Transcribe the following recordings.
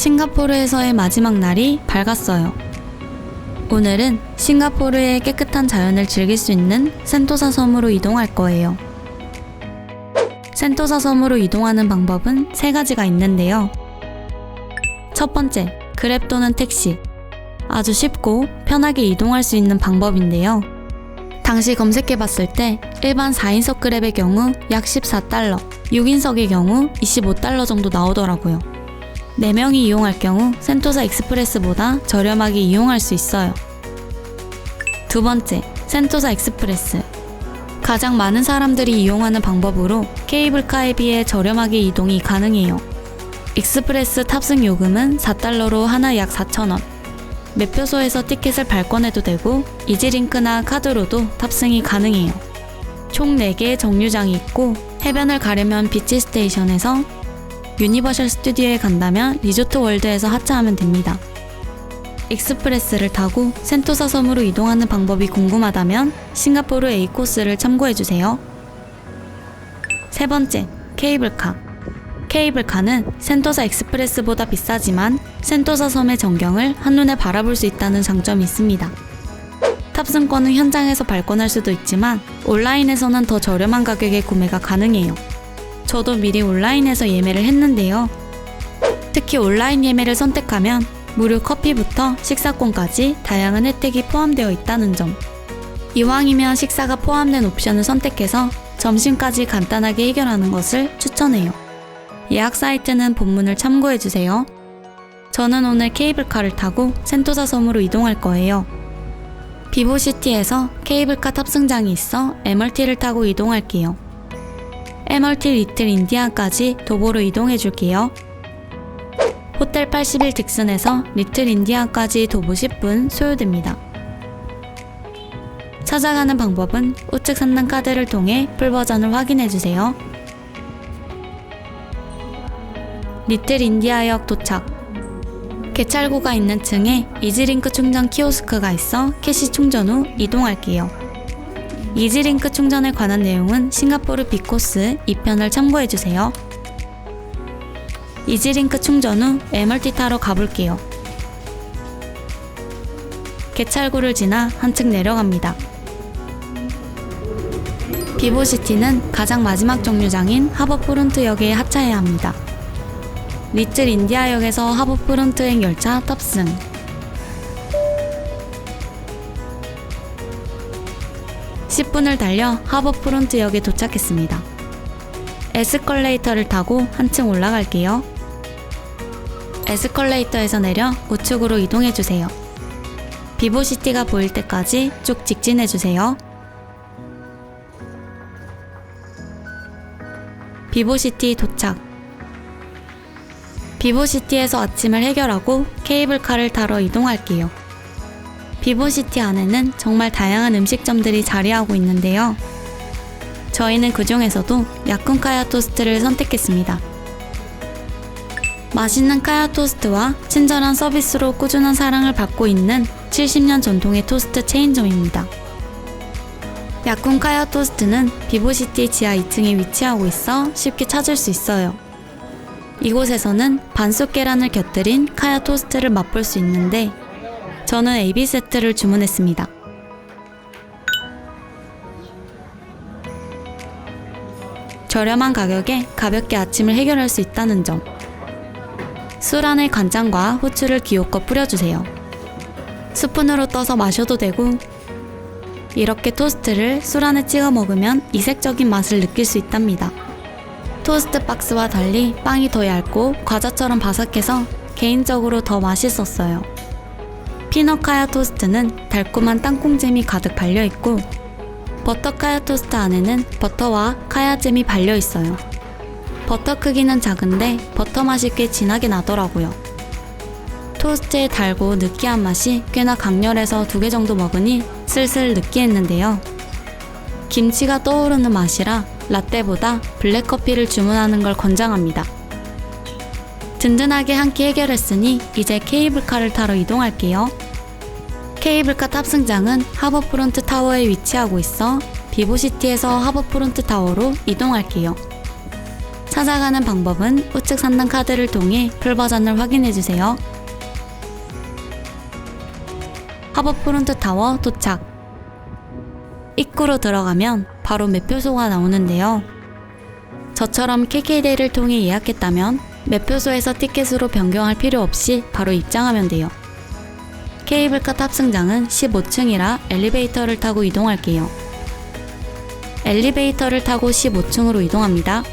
싱가포르에서의 마지막 날이 밝았어요. 오늘은 싱가포르의 깨끗한 자연을 즐길 수 있는 센토사 섬으로 이동할 거예요. 센토사 섬으로 이동하는 방법은 세 가지가 있는데요. 첫 번째, 그랩 또는 택시. 아주 쉽고 편하게 이동할 수 있는 방법인데요. 당시 검색해 봤을 때 일반 4인석 그랩의 경우 약 14달러, 6인석의 경우 25달러 정도 나오더라고요. 4명이 이용할 경우 센토사 익스프레스보다 저렴하게 이용할 수 있어요. 두 번째, 센토사 익스프레스. 가장 많은 사람들이 이용하는 방법으로 케이블카에 비해 저렴하게 이동이 가능해요. 익스프레스 탑승 요금은 4달러로 하나 약 4,000원. 매표소에서 티켓을 발권해도 되고 이지링크나 카드로도 탑승이 가능해요. 총 4개의 정류장이 있고 해변을 가려면 비치 스테이션에서 유니버셜 스튜디오에 간다면 리조트 월드에서 하차하면 됩니다. 익스프레스를 타고 센토사 섬으로 이동하는 방법이 궁금하다면 싱가포르 A 코스를 참고해주세요. 세 번째, 케이블카. 케이블카는 센토사 익스프레스보다 비싸지만 센토사 섬의 전경을 한눈에 바라볼 수 있다는 장점이 있습니다. 탑승권은 현장에서 발권할 수도 있지만 온라인에서는 더 저렴한 가격에 구매가 가능해요. 저도 미리 온라인에서 예매를 했는데요. 특히 온라인 예매를 선택하면 무료 커피부터 식사권까지 다양한 혜택이 포함되어 있다는 점. 이왕이면 식사가 포함된 옵션을 선택해서 점심까지 간단하게 해결하는 것을 추천해요. 예약 사이트는 본문을 참고해주세요. 저는 오늘 케이블카를 타고 센토사 섬으로 이동할 거예요. 비보시티에서 케이블카 탑승장이 있어 MRT를 타고 이동할게요. MRT 리틀 인디아까지 도보로 이동해 줄게요. 호텔 81 딕슨에서 리틀 인디아까지 도보 10분 소요됩니다. 찾아가는 방법은 우측 상단 카드를 통해 풀 버전을 확인해 주세요. 리틀 인디아역 도착. 개찰구가 있는 층에 이지링크 충전 키오스크가 있어 캐시 충전 후 이동할게요. 이지링크 충전에 관한 내용은 싱가포르 비코스 2편을 참고해주세요. 이지링크 충전 후 MRT 타러 가볼게요. 개찰구를 지나 한층 내려갑니다. 비보시티는 가장 마지막 정류장인 하버프론트역에 하차해야 합니다. 리틀 인디아역에서 하버프론트행 열차 탑승. 10분을 달려 하버프론트역에 도착했습니다. 에스컬레이터를 타고 한층 올라갈게요. 에스컬레이터에서 내려 우측으로 이동해 주세요. 비보시티가 보일 때까지 쭉 직진해 주세요. 비보시티 도착. 비보시티에서 아침을 해결하고 케이블카를 타러 이동할게요. 비보시티 안에는 정말 다양한 음식점들이 자리하고 있는데요. 저희는 그 중에서도 야쿤 카야 토스트를 선택했습니다. 맛있는 카야 토스트와 친절한 서비스로 꾸준한 사랑을 받고 있는 70년 전통의 토스트 체인점입니다. 야쿤 카야 토스트는 비보시티 지하 2층에 위치하고 있어 쉽게 찾을 수 있어요. 이곳에서는 반숙 계란을 곁들인 카야 토스트를 맛볼 수 있는데 저는 AB 세트를 주문했습니다. 저렴한 가격에 가볍게 아침을 해결할 수 있다는 점. 술 안에 간장과 후추를 기호껏 뿌려주세요. 스푼으로 떠서 마셔도 되고, 이렇게 토스트를 술 안에 찍어 먹으면 이색적인 맛을 느낄 수 있답니다. 토스트 박스와 달리 빵이 더 얇고 과자처럼 바삭해서 개인적으로 더 맛있었어요. 피너카야 토스트는 달콤한 땅콩잼이 가득 발려 있고 버터 카야 토스트 안에는 버터와 카야잼이 발려 있어요. 버터 크기는 작은데 버터 맛이 꽤 진하게 나더라고요. 토스트의 달고 느끼한 맛이 꽤나 강렬해서 두 개 정도 먹으니 슬슬 느끼했는데요. 김치가 떠오르는 맛이라 라떼보다 블랙커피를 주문하는 걸 권장합니다. 든든하게 한 끼 해결했으니 이제 케이블카를 타러 이동할게요. 케이블카 탑승장은 하버프론트 타워에 위치하고 있어 비보시티에서 하버프론트 타워로 이동할게요. 찾아가는 방법은 우측 상단 카드를 통해 풀 버전을 확인해 주세요. 하버 프론트 타워 도착. 입구로 들어가면 바로 매표소가 나오는데요. 저처럼 KK데이를 통해 예약했다면 매표소에서 티켓으로 변경할 필요 없이 바로 입장하면 돼요. 케이블카 탑승장은 15층이라 엘리베이터를 타고 이동할게요. 엘리베이터를 타고 15층으로 이동합니다.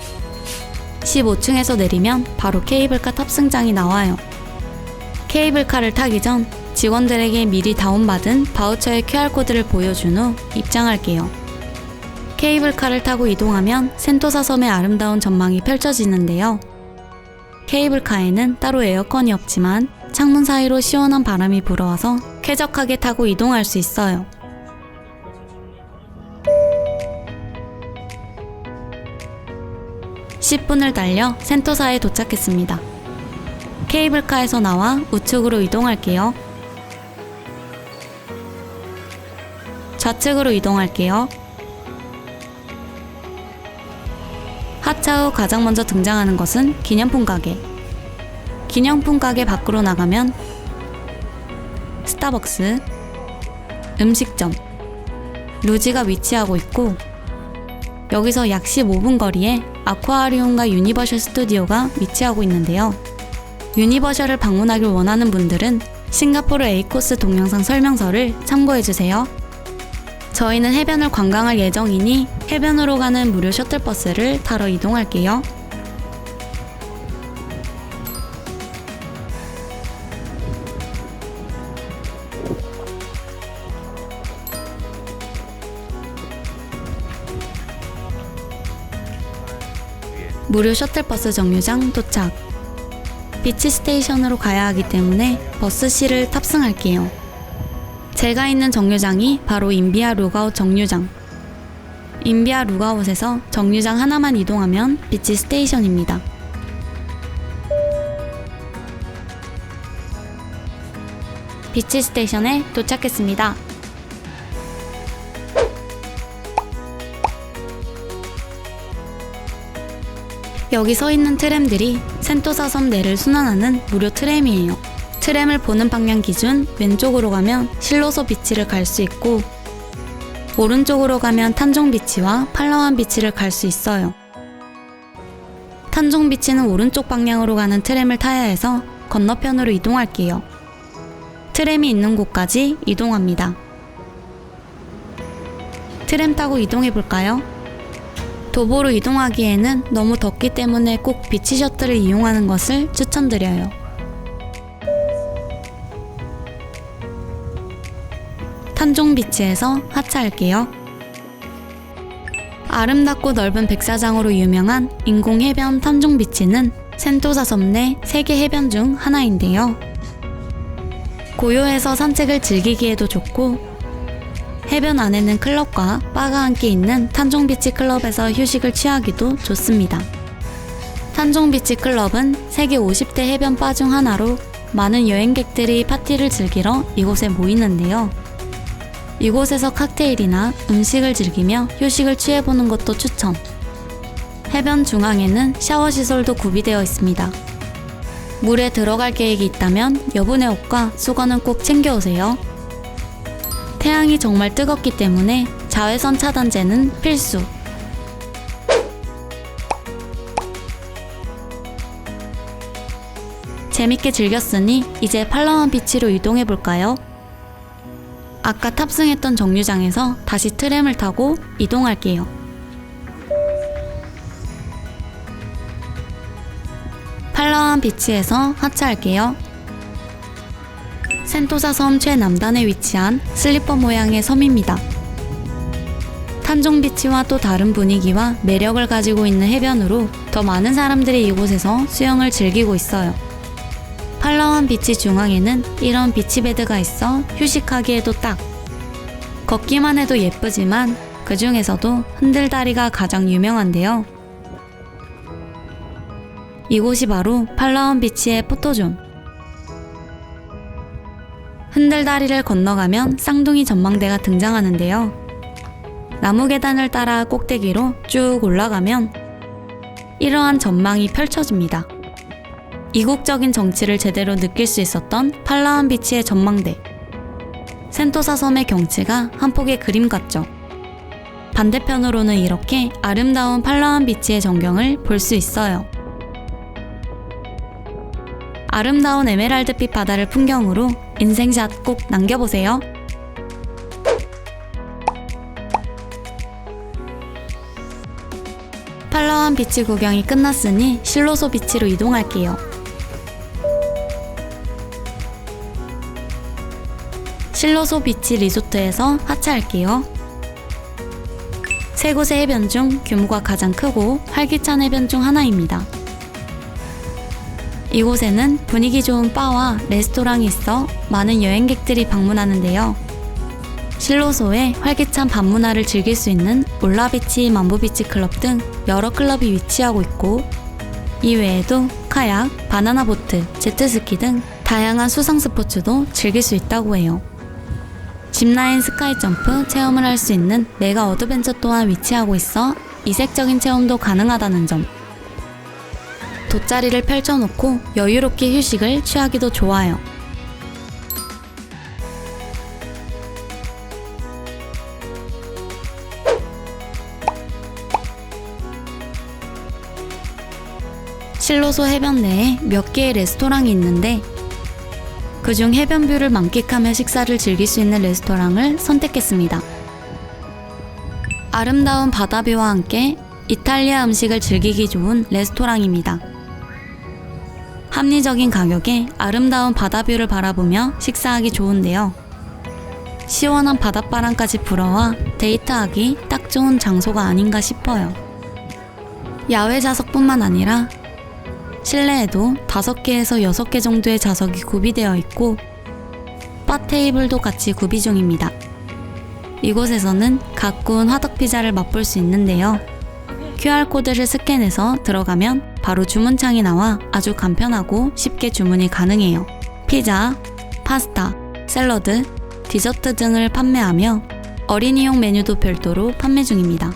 15층에서 내리면 바로 케이블카 탑승장이 나와요. 케이블카를 타기 전 직원들에게 미리 다운받은 바우처의 QR코드를 보여준 후 입장할게요. 케이블카를 타고 이동하면 센토사 섬의 아름다운 전망이 펼쳐지는데요. 케이블카에는 따로 에어컨이 없지만 창문 사이로 시원한 바람이 불어와서 쾌적하게 타고 이동할 수 있어요. (10분을) 달려 센토사에 도착했습니다. 케이블카에서 나와 우측으로 이동할게요. 좌측으로 이동할게요. 하차 후 가장 먼저 등장하는 것은 기념품 가게. 기념품 가게 밖으로 나가면 스타벅스, 음식점, 루지가 위치하고 있고 여기서 약 15분 거리에 아쿠아리움과 유니버셜 스튜디오가 위치하고 있는데요. 유니버셜을 방문하길 원하는 분들은 싱가포르 A코스 동영상 설명서를 참고해주세요. 저희는 해변을 관광할 예정이니 해변으로 가는 무료 셔틀버스를 타러 이동할게요. 무료 셔틀버스 정류장 도착. 비치 스테이션으로 가야 하기 때문에 버스 C를 탑승할게요. 제가 있는 정류장이 바로 인비아 루가웃 정류장. 인비아 루가웃에서 정류장 하나만 이동하면 비치 스테이션입니다. 비치 스테이션에 도착했습니다. 여기 서 있는 트램들이 센토사 섬 내를 순환하는 무료 트램이에요. 트램을 보는 방향 기준 왼쪽으로 가면 실로소 비치를 갈 수 있고 오른쪽으로 가면 탄종 비치와 팔라완 비치를 갈 수 있어요. 탄종 비치는 오른쪽 방향으로 가는 트램을 타야 해서 건너편으로 이동할게요. 트램이 있는 곳까지 이동합니다. 트램 타고 이동해 볼까요? 도보로 이동하기에는 너무 덥기 때문에 꼭 비치 셔틀을 이용하는 것을 추천드려요. 탄종 비치에서 하차할게요. 아름답고 넓은 백사장으로 유명한 인공 해변 탄종 비치는 센토사 섬내 세계 해변 중 하나인데요. 고요해서 산책을 즐기기에도 좋고 해변 안에는 클럽과 바가 함께 있는 탄종비치 클럽에서 휴식을 취하기도 좋습니다. 탄종비치 클럽은 세계 50대 해변 바 중 하나로 많은 여행객들이 파티를 즐기러 이곳에 모이는데요. 이곳에서 칵테일이나 음식을 즐기며 휴식을 취해보는 것도 추천. 해변 중앙에는 샤워 시설도 구비되어 있습니다. 물에 들어갈 계획이 있다면 여분의 옷과 수건은 꼭 챙겨오세요. 태양이 정말 뜨겁기 때문에 자외선 차단제는 필수. 재밌게 즐겼으니 이제 팔라완 비치로 이동해 볼까요? 아까 탑승했던 정류장에서 다시 트램을 타고 이동할게요. 팔라완 비치에서 하차할게요. 센토사 섬 최남단에 위치한 슬리퍼 모양의 섬입니다. 탄종 비치와 또 다른 분위기와 매력을 가지고 있는 해변으로 더 많은 사람들이 이곳에서 수영을 즐기고 있어요. 팔라완 비치 중앙에는 이런 비치베드가 있어 휴식하기에도 딱. 걷기만 해도 예쁘지만 그 중에서도 흔들다리가 가장 유명한데요. 이곳이 바로 팔라원 비치의 포토존. 흔들다리를 건너가면 쌍둥이 전망대가 등장하는데요. 나무 계단을 따라 꼭대기로 쭉 올라가면 이러한 전망이 펼쳐집니다. 이국적인 정치를 제대로 느낄 수 있었던 팔라완 비치의 전망대. 센토사 섬의 경치가 한 폭의 그림 같죠. 반대편으로는 이렇게 아름다운 팔라완 비치의 전경을 볼 수 있어요. 아름다운 에메랄드빛 바다를 풍경으로 인생샷 꼭 남겨보세요. 팔라완 비치 구경이 끝났으니 실로소 비치로 이동할게요. 실로소 비치 리조트에서 하차할게요. 세 곳의 해변 중 규모가 가장 크고 활기찬 해변 중 하나입니다. 이곳에는 분위기 좋은 바와 레스토랑이 있어 많은 여행객들이 방문하는데요. 실로소에 활기찬 밤 문화를 즐길 수 있는 올라비치 만보비치 클럽 등 여러 클럽이 위치하고 있고 이외에도 카약, 바나나 보트, 제트스키 등 다양한 수상 스포츠도 즐길 수 있다고 해요. 짚라인 스카이 점프 체험을 할 수 있는 메가 어드벤처 또한 위치하고 있어 이색적인 체험도 가능하다는 점. 돗자리를 펼쳐놓고 여유롭게 휴식을 취하기도 좋아요. 실로소 해변 내에 몇 개의 레스토랑이 있는데 그중 해변뷰를 만끽하며 식사를 즐길 수 있는 레스토랑을 선택했습니다. 아름다운 바다뷰와 함께 이탈리아 음식을 즐기기 좋은 레스토랑입니다. 합리적인 가격에 아름다운 바다뷰를 바라보며 식사하기 좋은데요. 시원한 바닷바람까지 불어와 데이트하기 딱 좋은 장소가 아닌가 싶어요. 야외 좌석뿐만 아니라 실내에도 5개에서 6개 정도의 좌석이 구비되어 있고 바 테이블도 같이 구비 중입니다. 이곳에서는 가꾸운 화덕 피자를 맛볼 수 있는데요. QR코드를 스캔해서 들어가면 바로 주문창이 나와 아주 간편하고 쉽게 주문이 가능해요. 피자, 파스타, 샐러드, 디저트 등을 판매하며 어린이용 메뉴도 별도로 판매 중입니다.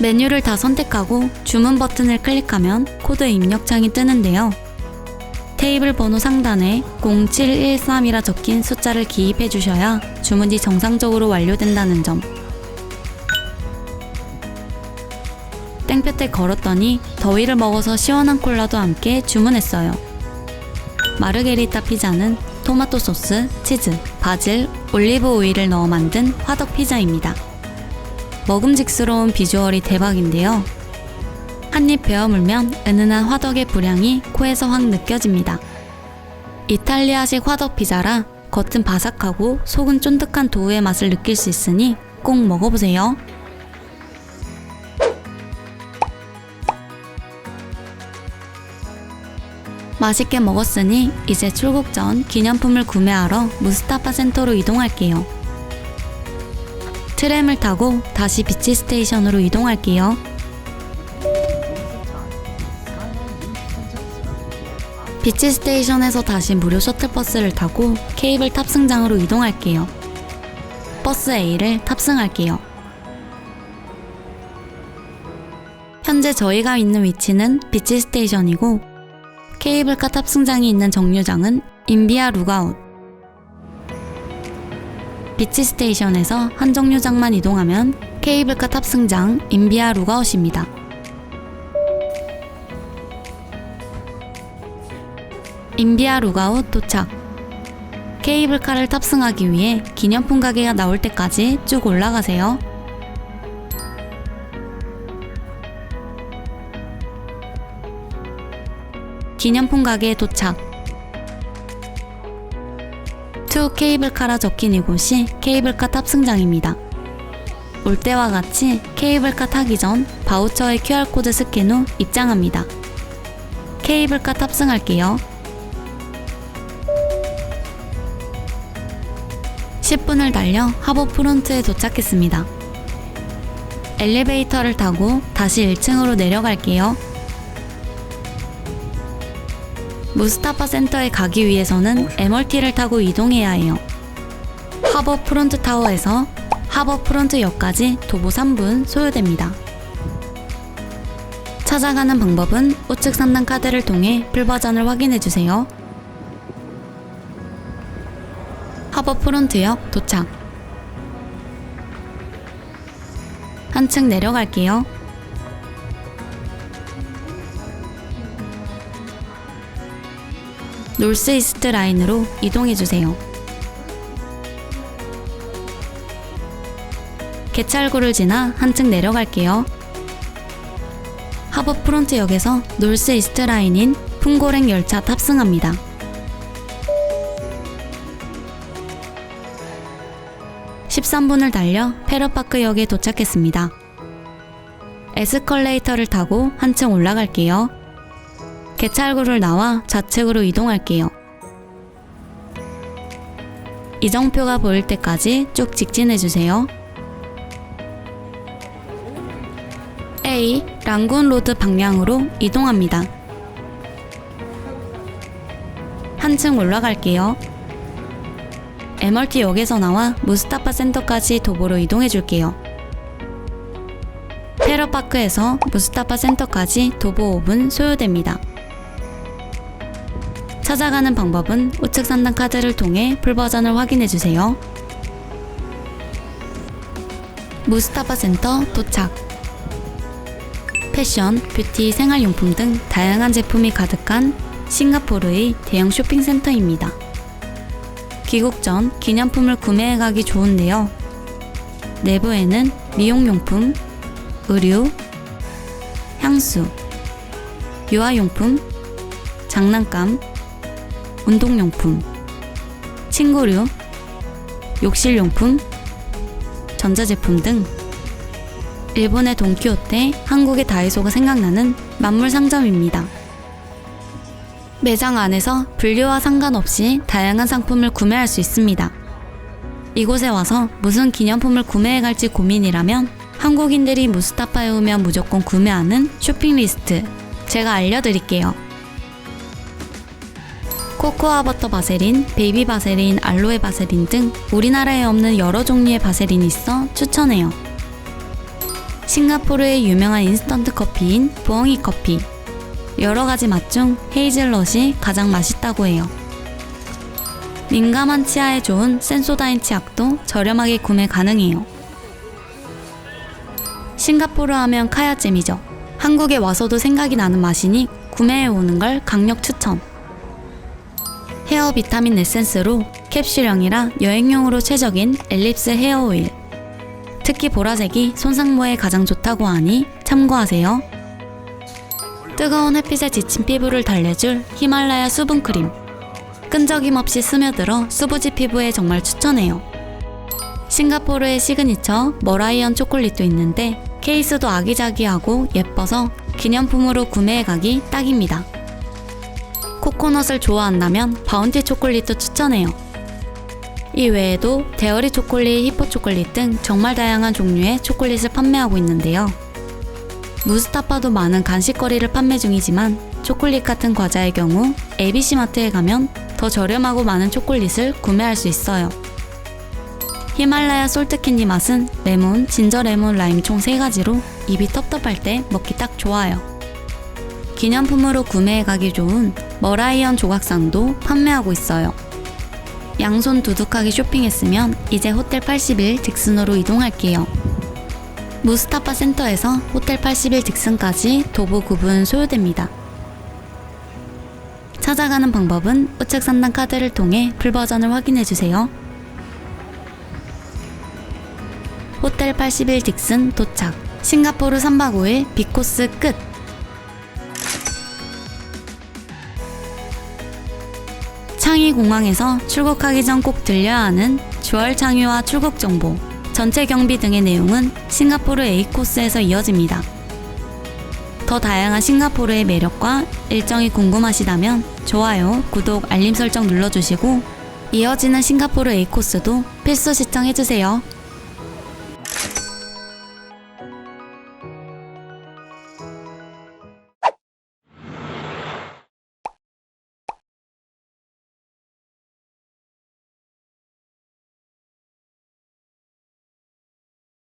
메뉴를 다 선택하고 주문 버튼을 클릭하면 코드 입력창이 뜨는데요. 테이블 번호 상단에 0713이라 적힌 숫자를 기입해 주셔야 주문이 정상적으로 완료된다는 점. 땡볕에 걸었더니 더위를 먹어서 시원한 콜라도 함께 주문했어요. 마르게리타 피자는 토마토 소스, 치즈, 바질, 올리브 오일을 넣어 만든 화덕 피자입니다. 먹음직스러운 비주얼이 대박인데요. 한입 베어 물면 은은한 화덕의 불향이 코에서 확 느껴집니다. 이탈리아식 화덕 피자라 겉은 바삭하고 속은 쫀득한 도우의 맛을 느낄 수 있으니 꼭 먹어보세요. 맛있게 먹었으니 이제 출국 전 기념품을 구매하러 무스타파 센터로 이동할게요. 트램을 타고 다시 비치 스테이션으로 이동할게요. 비치 스테이션에서 다시 무료 셔틀버스를 타고 케이블 탑승장으로 이동할게요. 버스 A를 탑승할게요. 현재 저희가 있는 위치는 비치 스테이션이고 케이블카 탑승장이 있는 정류장은 인비아 루가웃. 비치 스테이션에서 한 정류장만 이동하면 케이블카 탑승장 인비아 루가웃입니다. 인비아 루가웃 도착. 케이블카를 탑승하기 위해 기념품 가게가 나올 때까지 쭉 올라가세요. 기념품 가게에 도착. 투 케이블카라 적힌 이곳이 케이블카 탑승장입니다. 올 때와 같이 케이블카 타기 전 바우처의 QR코드 스캔 후 입장합니다. 케이블카 탑승할게요. 10분을 달려 하버 프론트에 도착했습니다. 엘리베이터를 타고 다시 1층으로 내려갈게요. 무스타파 센터에 가기 위해서는 MRT를 타고 이동해야 해요. 하버 프론트 타워에서 하버 프론트 역까지 도보 3분 소요됩니다. 찾아가는 방법은 우측 상단 카드를 통해 풀버전을 확인해 주세요. 하버 프론트역 도착. 한층 내려갈게요. 놀스 이스트 라인으로 이동해 주세요. 개찰구를 지나 한층 내려갈게요. 하버 프론트 역에서 놀스 이스트 라인인 풍고랭 열차 탑승합니다. (13분을) 달려 페러파크역에 도착했습니다. 에스컬레이터를 타고 한층 올라갈게요. 개찰구를 나와 좌측으로 이동할게요. 이정표가 보일 때까지 쭉 직진해주세요. A 랑군 로드 방향으로 이동합니다. 한층 올라갈게요. MRT 역에서 나와 무스타파 센터까지 도보로 이동해 줄게요. 테러파크에서 무스타파 센터까지 도보 5분 소요됩니다. 찾아가는 방법은 우측 상단 카드를 통해 풀버전을 확인해 주세요. 무스타파 센터 도착. 패션, 뷰티, 생활용품 등 다양한 제품이 가득한 싱가포르의 대형 쇼핑센터입니다. 귀국 전 기념품을 구매해 가기 좋은데요. 내부에는 미용용품, 의류, 향수, 유아용품, 장난감, 운동용품, 친구류, 욕실용품, 전자제품 등 일본의 돈키호테, 한국의 다이소가 생각나는 만물 상점입니다. 매장 안에서 분류와 상관없이 다양한 상품을 구매할 수 있습니다. 이곳에 와서 무슨 기념품을 구매해 갈지 고민이라면 한국인들이 무스타파에 오면 무조건 구매하는 쇼핑 리스트 제가 알려드릴게요. 코코아 버터 바세린, 베이비 바세린, 알로에 바세린 등 우리나라에 없는 여러 종류의 바세린이 있어 추천해요. 싱가포르의 유명한 인스턴트 커피인 부엉이 커피. 여러 가지 맛 중 헤이즐넛이 가장 맛있다고 해요. 민감한 치아에 좋은 센소다인 치약도 저렴하게 구매 가능해요. 싱가포르 하면 카야잼이죠. 한국에 와서도 생각이 나는 맛이니 구매해 오는 걸 강력 추천. 헤어 비타민 에센스로 캡슐형이라 여행용으로 최적인 엘립스 헤어 오일. 특히 보라색이 손상모에 가장 좋다고 하니 참고하세요. 뜨거운 햇빛에 지친 피부를 달래줄 히말라야 수분크림. 끈적임 없이 스며들어 수부지 피부에 정말 추천해요. 싱가포르의 시그니처 머라이언 초콜릿도 있는데 케이스도 아기자기하고 예뻐서 기념품으로 구매해 가기 딱입니다. 코코넛을 좋아한다면 바운티 초콜릿도 추천해요. 이 외에도 데어리 초콜릿, 히포 초콜릿 등 정말 다양한 종류의 초콜릿을 판매하고 있는데요. 무스타파도 많은 간식거리를 판매 중이지만 초콜릿 같은 과자의 경우 ABC 마트에 가면 더 저렴하고 많은 초콜릿을 구매할 수 있어요. 히말라야 솔트캔디 맛은 레몬, 진저 레몬, 라임 총 3가지로 입이 텁텁할 때 먹기 딱 좋아요. 기념품으로 구매해 가기 좋은 머라이언 조각상도 판매하고 있어요. 양손 두둑하게 쇼핑했으면 이제 호텔 81 딕슨으로 이동할게요. 무스타파 센터에서 호텔 81 딕슨까지 도보 9분 소요됩니다. 찾아가는 방법은 우측 상단 카드를 통해 풀버전을 확인해 주세요. 호텔 81 딕슨 도착. 싱가포르 3박 5일 비코스 끝. 창의 공항에서 출국하기 전 꼭 들려야 하는 주얼 창유와 출국 정보, 전체 경비 등의 내용은 싱가포르 A 코스에서 이어집니다. 더 다양한 싱가포르의 매력과 일정이 궁금하시다면 좋아요, 구독, 알림 설정 눌러주시고 이어지는 싱가포르 A 코스도 필수 시청해주세요.